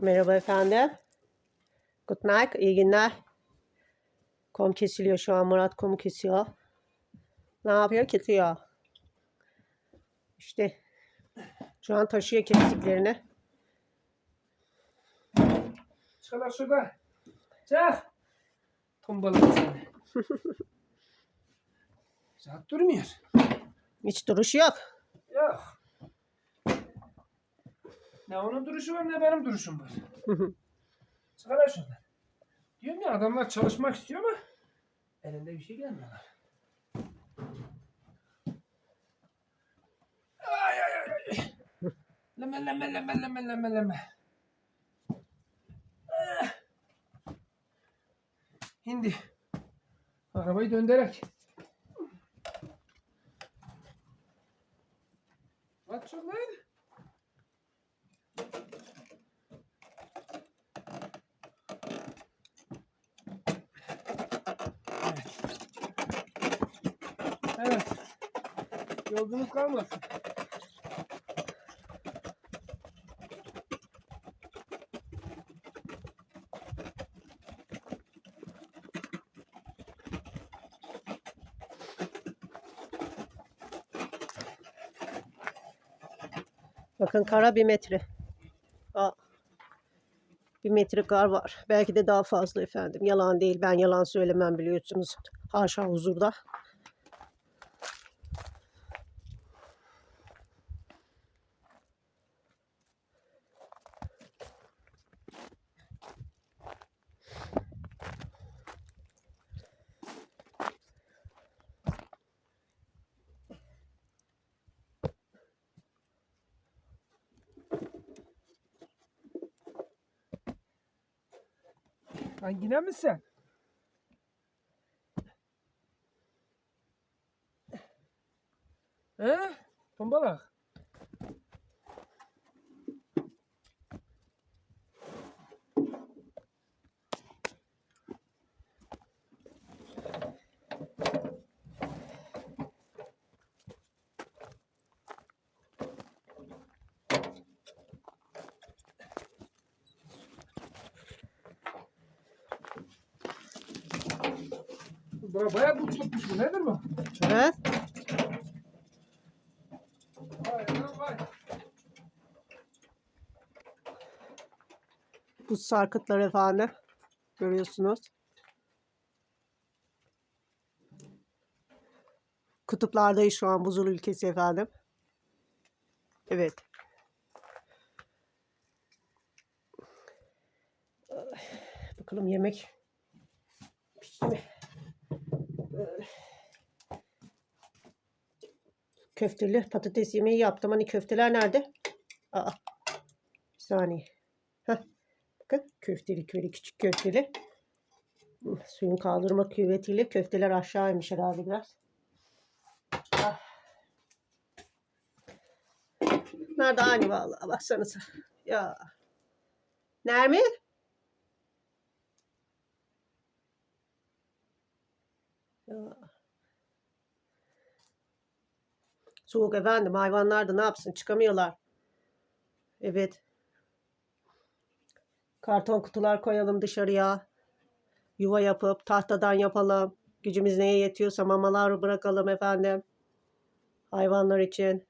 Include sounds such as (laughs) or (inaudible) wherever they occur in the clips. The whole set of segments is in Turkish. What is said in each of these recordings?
Merhaba efendim. Good night, iyi günler. Kom kesiliyor şu an. Murat komu kesiyor. Ne yapıyor? Kesiyor. İşte şu an taşıyor kestiklerini. Çıkar şurada. Çık. Tombalı seni. Rahat (laughs) durmuyor. Hiç duruşu yok. Yok. Ne onun duruşu var ne benim duruşum var. (laughs) Çıkar şuradan. Diyorum ya adamlar çalışmak istiyor ama elinde bir şey gelmiyorlar. Ay ay ay. Leme leme leme leme leme leme. Ah. Şimdi arabayı döndürerek. Bak çok lan. Evet. Yolcunuz kalmasın. Bakın kara bir metre. Bir metre kar var. Belki de daha fazla efendim. Yalan değil. Ben yalan söylemem biliyorsunuz. Haşa huzurda. Lan yine mi sen? He? Tombalak. Baya bayağı buz tutmuş bu. Nedir bu? Evet. Vay lan vay. Bu sarkıtlar efendim. Görüyorsunuz. Kutuplardayız şu an buzul ülkesi efendim. Evet. Bakalım yemek pişti mi? Böyle. Köfteli patates yemeği yaptım. Hani köfteler nerede? Aa. Bir saniye. Heh. Bakın köfteli köyle küçük köfteli. Suyun kaldırma küvetiyle köfteler aşağı inmiş herhalde biraz. Ah. Nerede aynı vallahi baksanıza. Ya. Nermin? Ya. Soğuk efendim hayvanlar da ne yapsın çıkamıyorlar. Evet. Karton kutular koyalım dışarıya. Yuva yapıp tahtadan yapalım. Gücümüz neye yetiyorsa mamalar bırakalım efendim. Hayvanlar için.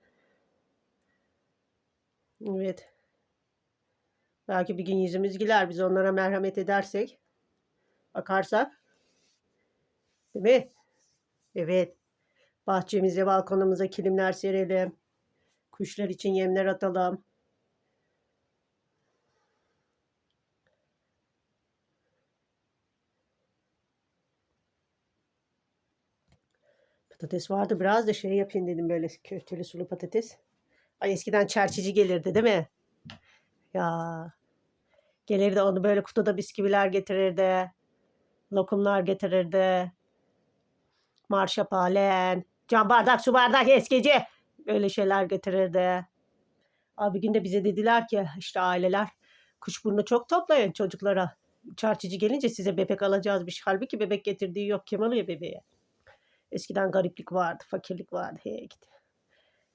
Evet. Belki bir gün yüzümüz güler biz onlara merhamet edersek. Bakarsak. Değil mi? Evet. Bahçemize, balkonumuza kilimler serelim. Kuşlar için yemler atalım. Patates vardı biraz da şey yapayım dedim böyle köfteli sulu patates. Ay eskiden çerçici gelirdi değil mi? Ya gelirdi onu böyle kutuda bisküviler getirirdi. Lokumlar getirirdi. Marşapalen, cam bardak, su bardak eskici. Öyle şeyler getirirdi. Abi bir gün de bize dediler ki işte aileler kuşburnu çok toplayın çocuklara. Çarçıcı gelince size bebek alacağız. Halbuki bebek getirdiği yok. Kim alıyor bebeğe? Eskiden gariplik vardı, fakirlik vardı. Hey git.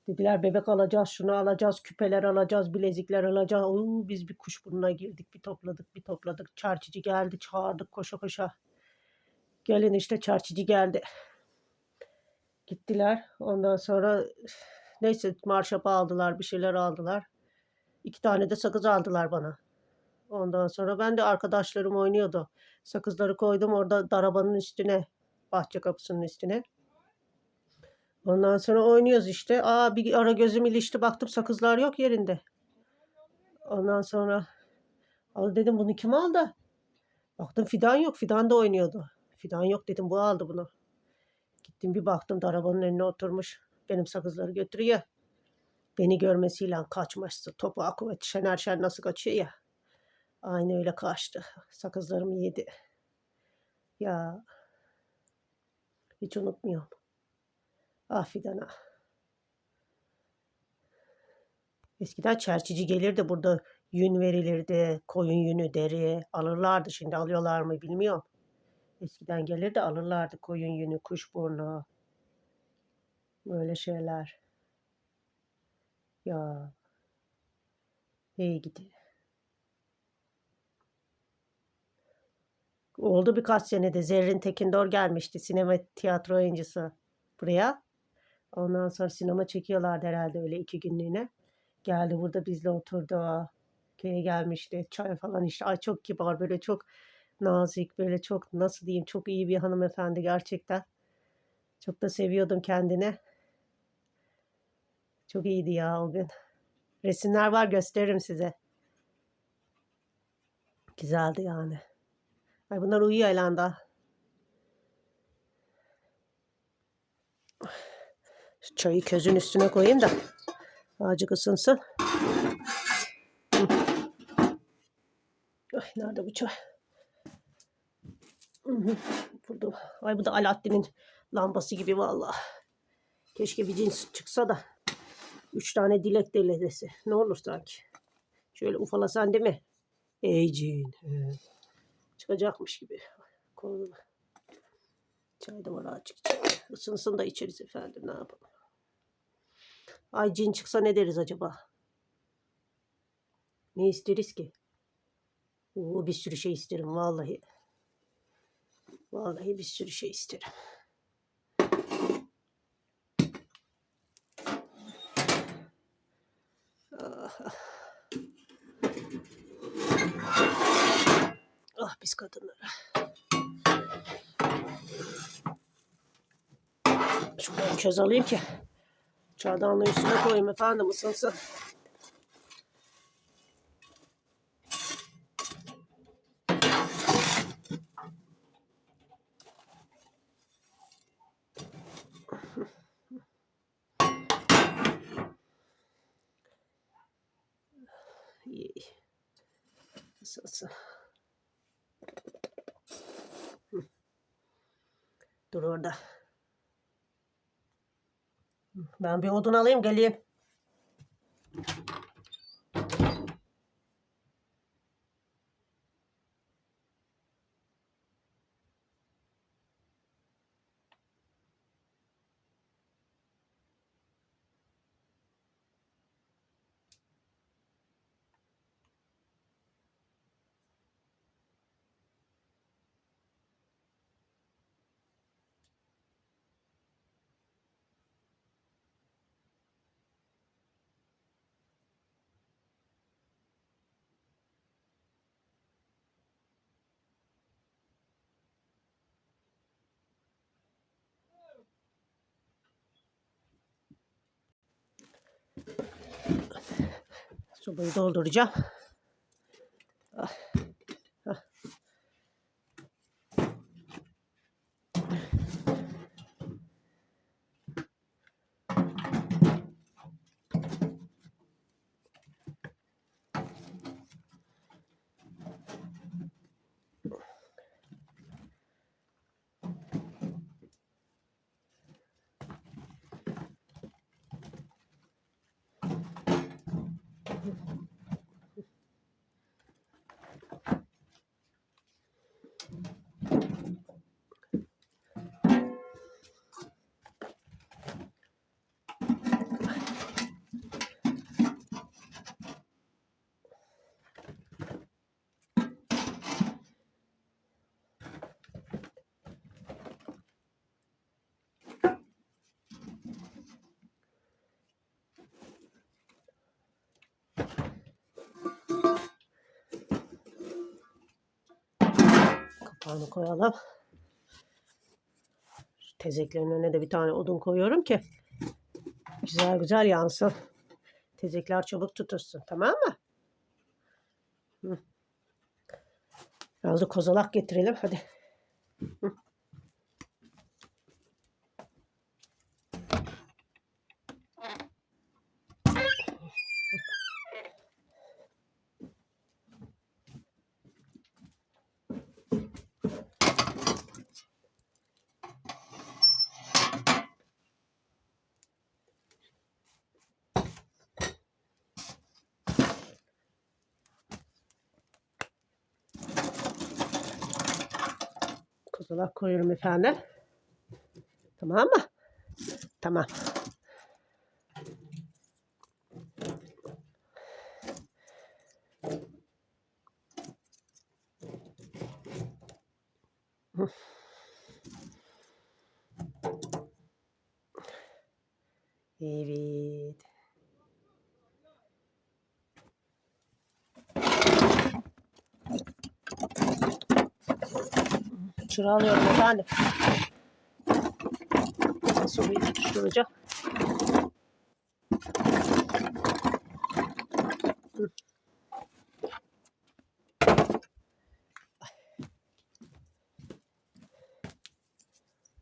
Dediler bebek alacağız, şunu alacağız, küpeler alacağız, bilezikler alacağız. Oo, biz bir kuşburnuna girdik, bir topladık, bir topladık. Çarçıcı geldi, çağırdık koşa koşa. Gelin işte çarçıcı geldi. Gittiler. Ondan sonra neyse marşapa aldılar, bir şeyler aldılar. İki tane de sakız aldılar bana. Ondan sonra ben de arkadaşlarım oynuyordu. Sakızları koydum orada darabanın üstüne, bahçe kapısının üstüne. Ondan sonra oynuyoruz işte. Aa bir ara gözüm ilişti baktım sakızlar yok yerinde. Ondan sonra al dedim bunu kim aldı? Baktım Fidan yok. Fidan da oynuyordu. Fidan yok dedim bu aldı bunu. Gittim bir baktım da arabanın önüne oturmuş. Benim sakızları götürüyor. Beni görmesiyle kaçmıştı. Topu kuvvet Şener Şen nasıl kaçıyor ya. Aynı öyle kaçtı. Sakızlarımı yedi. Ya hiç unutmuyorum. Ah Fidan ah. Eskiden çerçici gelirdi burada yün verilirdi. Koyun yünü deri alırlardı. Şimdi alıyorlar mı bilmiyorum. Eskiden gelirdi alırlardı koyun yünü, kuşburnu. Böyle şeyler. Ya. İyi gidiyor. Oldu birkaç senede Zerrin Tekindor gelmişti. Sinema tiyatro oyuncusu buraya. Ondan sonra sinema çekiyorlardı herhalde öyle iki günlüğüne. Geldi burada bizle oturdu. Köye gelmişti. Çay falan işte. Ay çok kibar böyle çok nazik böyle çok nasıl diyeyim çok iyi bir hanımefendi gerçekten. Çok da seviyordum kendini. Çok iyiydi ya o gün. Resimler var gösteririm size. Güzeldi yani. Ay bunlar uyuyor elanda. Şu çayı közün üstüne koyayım da azıcık ısınsın. Ay nerede bu çay? Burada. Ay bu da Alaaddin'in lambası gibi vallahi. Keşke bir cins çıksa da üç tane dilek deledesi. Ne olur sanki. Şöyle ufalasan değil mi? Ey cin. Çıkacakmış gibi. Kolunu. Çay da var azıcık içecek. Isınsın da içeriz efendim ne yapalım. Ay cin çıksa ne deriz acaba? Ne isteriz ki? Oo, bir sürü şey isterim vallahi. Vallahi bir sürü şey isterim. Ah, ah. Ah biz kadınlara. Şuradan köz alayım ki. Çardağın üstüne koyayım efendim ısınsın. İyi. Hı. Dur orada. Ben bir odun alayım geleyim. Sobayı dolduracağım. Ah, ah. Kapağını koyalım. Şu tezeklerin önüne de bir tane odun koyuyorum ki güzel güzel yansın. Tezekler çabuk tutuşsun. Tamam mı? Hı. Biraz da kozalak getirelim. Hadi. Hı. Kozalak koyuyorum efendim. Tamam mı? Tamam. Hı. Evet. Çırağı alıyorum efendim. Sobayı tutuşturacağım.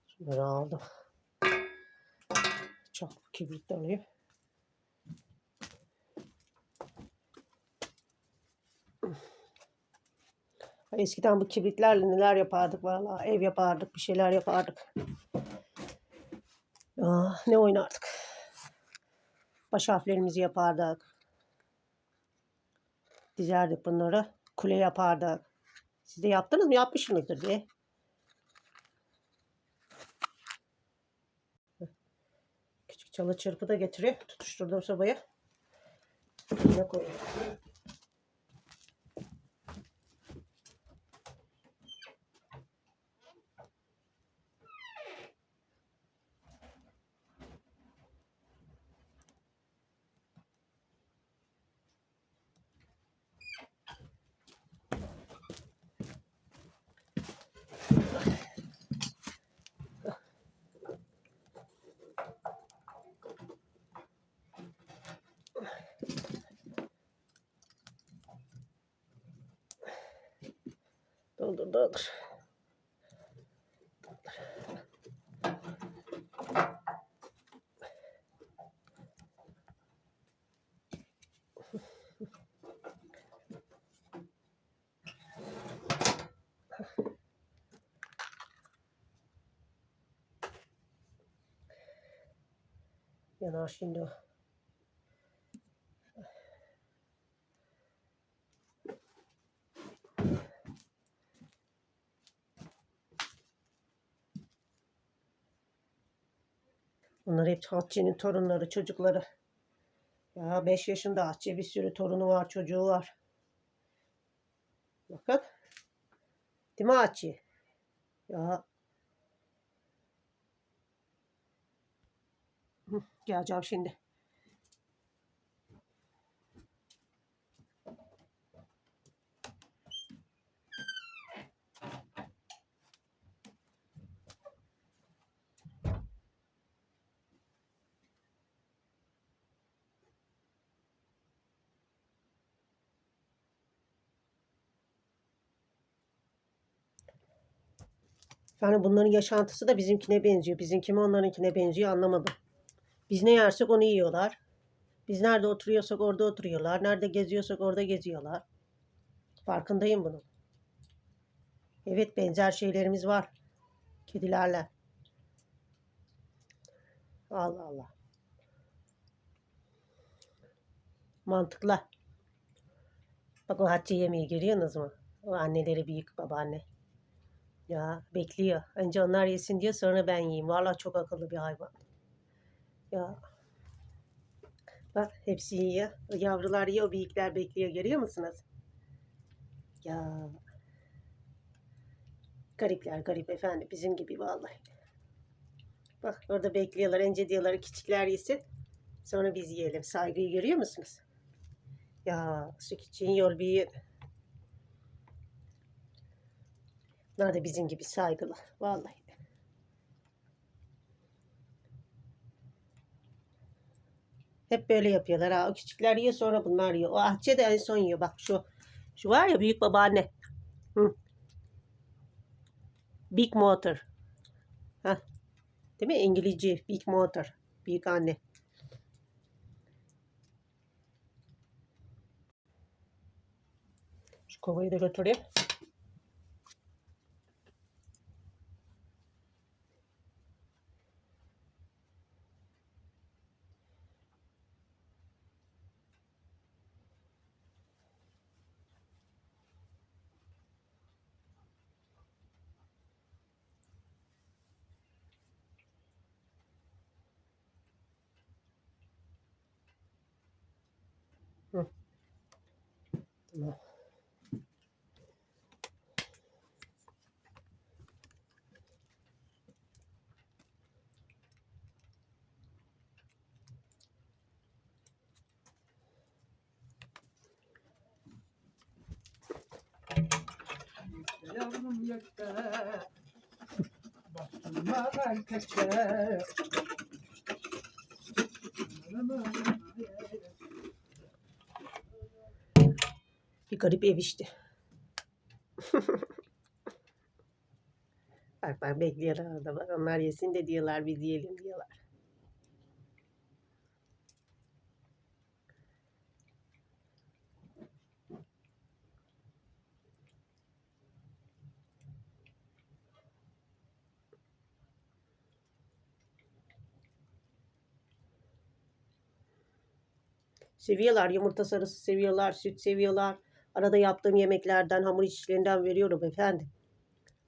Şunları aldım. Çok kibrit alayım. Eskiden bu kibritlerle neler yapardık valla. Ev yapardık, bir şeyler yapardık. Ah, ne oynardık. Baş harflerimizi yapardık. Dizerdik bunları. Kule yapardık. Siz de yaptınız mı? Yapmışsınızdır diye. Küçük çalı çırpı da getireyim. Tutuşturdum sobaya. Ne koyayım? Doldur doldur. Yanar şimdi o. Hatice'nin torunları, çocukları. Ya 5 yaşında Hatice bir sürü torunu var, çocuğu var. Bakın. Değil mi Hatice? Ya. Geleceğim şimdi. Yani bunların yaşantısı da bizimkine benziyor. Bizimki mi onlarınkine benziyor anlamadım. Biz ne yersek onu yiyorlar. Biz nerede oturuyorsak orada oturuyorlar. Nerede geziyorsak orada geziyorlar. Farkındayım bunun. Evet benzer şeylerimiz var. Kedilerle. Allah Allah. Mantıklı. Bak o Hatice yemeği görüyorsunuz mu? O anneleri büyük babaanne. Ya bekliyor. Önce onlar yesin diyor sonra ben yiyeyim. Vallahi çok akıllı bir hayvan. Ya. Bak hepsi yiyor. Yavrular yiyor, o büyükler bekliyor. Görüyor musunuz? Ya. Garipler garip efendim. Bizim gibi vallahi. Bak orada bekliyorlar. Önce diyorlar küçükler yesin. Sonra biz yiyelim. Saygıyı görüyor musunuz? Ya su küçüğün yol büyüğün. Bunlar da bizim gibi saygılı. Vallahi. Hep böyle yapıyorlar ha. O küçükler yiyor sonra bunlar yiyor. O Ahçe de en son yiyor. Bak şu şu var ya büyük babaanne. Hı. Big Motor. Ha. Değil mi? İngilizce Big Motor. Büyük anne. Şu kovayı da götüreyim. Tamam. Yeter. Bastırmadan kaçar. Bir garip ev işte. bak bak bekliyorlar orada. Onlar yesin de diyorlar biz yiyelim diyorlar. Seviyorlar. Yumurta sarısı seviyorlar. Süt seviyorlar. Arada yaptığım yemeklerden, hamur işlerinden veriyorum efendim.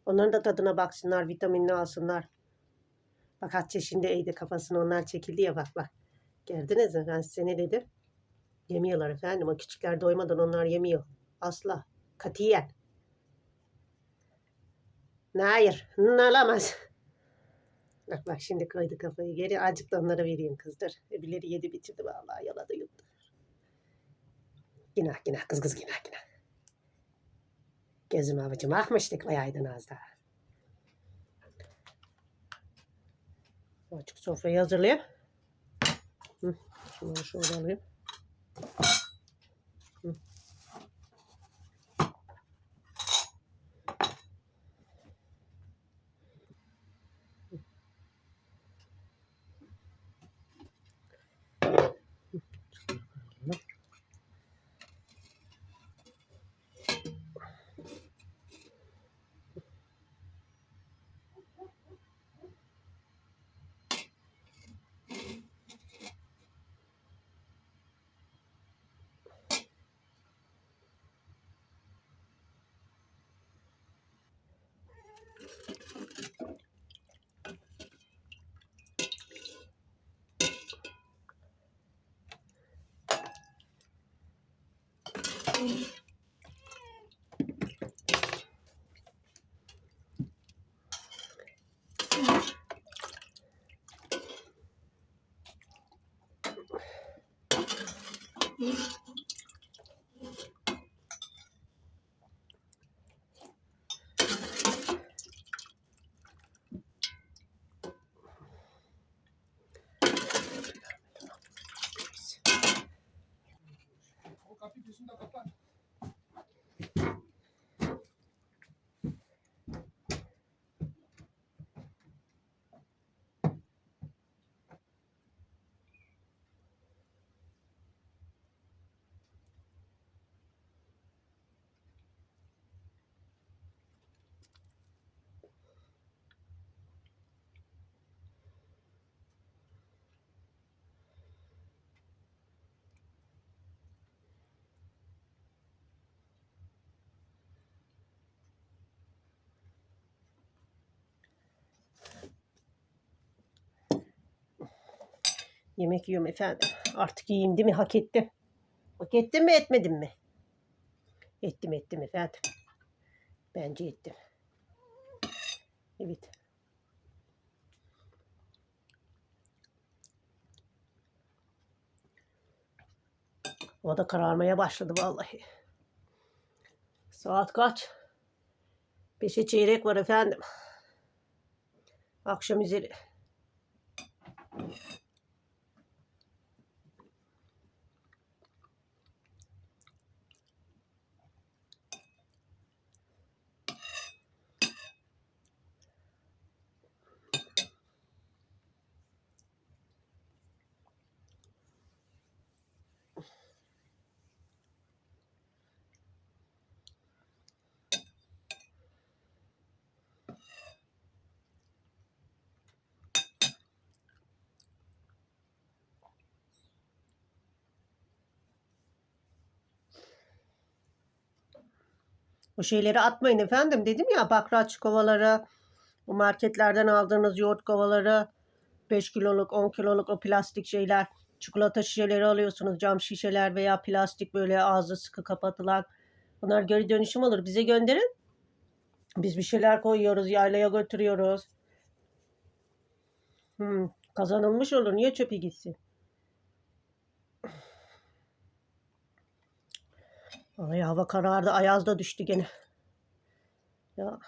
Onların da tadına baksınlar, vitaminini alsınlar. Bak Hatice şimdi eğdi kafasını onlar çekildi ya bak bak. Gördünüz mü? Ben size ne dedim? Yemiyorlar efendim. O küçükler doymadan onlar yemiyor. Asla. Katiyen. Hayır. Alamaz. Bak bak şimdi koydu kafayı geri. Azıcık da onlara vereyim kızdır. Öbürleri yedi bitirdi vallahi yaladı yuttu. Günah günah kız kız günah günah. Gözüm avucum akmıştık bayaydın az daha. Açık sofrayı hazırlayayım. Hı, şunları şöyle alayım. O dışında kapan. Yemek yiyorum efendim. Artık yiyeyim değil mi? Hak ettim. Hak ettim mi etmedim mi? Ettim ettim efendim. Bence ettim. Evet. O da kararmaya başladı vallahi. Saat kaç? Beşe çeyrek var efendim. Akşam üzeri. O şeyleri atmayın efendim. Dedim ya bakraç kovaları, bu marketlerden aldığınız yoğurt kovaları, 5 kiloluk, 10 kiloluk o plastik şeyler, çikolata şişeleri alıyorsunuz, cam şişeler veya plastik böyle ağzı sıkı kapatılan. Bunlar geri dönüşüm olur. Bize gönderin. Biz bir şeyler koyuyoruz, yaylaya götürüyoruz. Hmm, kazanılmış olur. Niye çöpe gitsin? Ay hava karardı. Ayaz da düştü gene. Ya.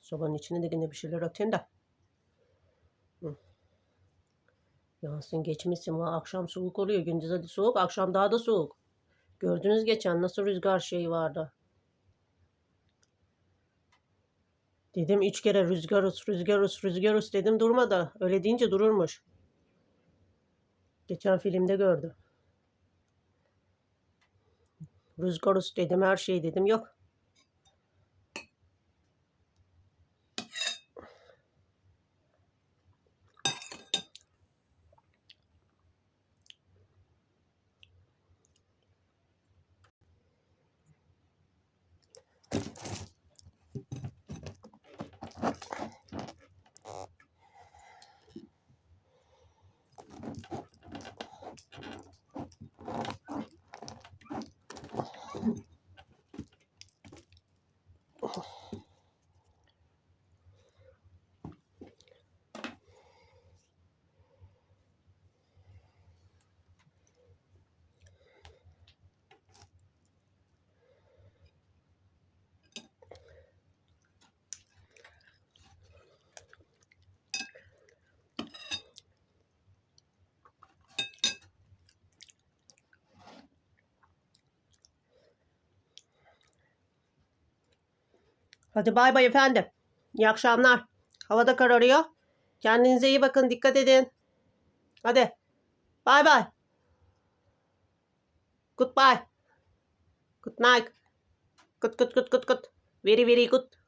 Sobanın içine de yine bir şeyler atayım da. Hı. Yansın geçmişsin. Va, Akşam soğuk oluyor. Gündüz hadi soğuk. Akşam daha da soğuk. Gördünüz geçen nasıl rüzgar şeyi vardı. Dedim üç kere rüzgar us, rüzgar us, rüzgar us dedim durmadı. Öyle deyince dururmuş. Geçen filmde gördüm. Rüzgar us dedim her şey dedim yok. Hadi bay bay efendim. İyi akşamlar. Havada kararıyor. Kendinize iyi bakın. Dikkat edin. Hadi. Bay bay. Goodbye. Good night. Good good good good good. Very very good.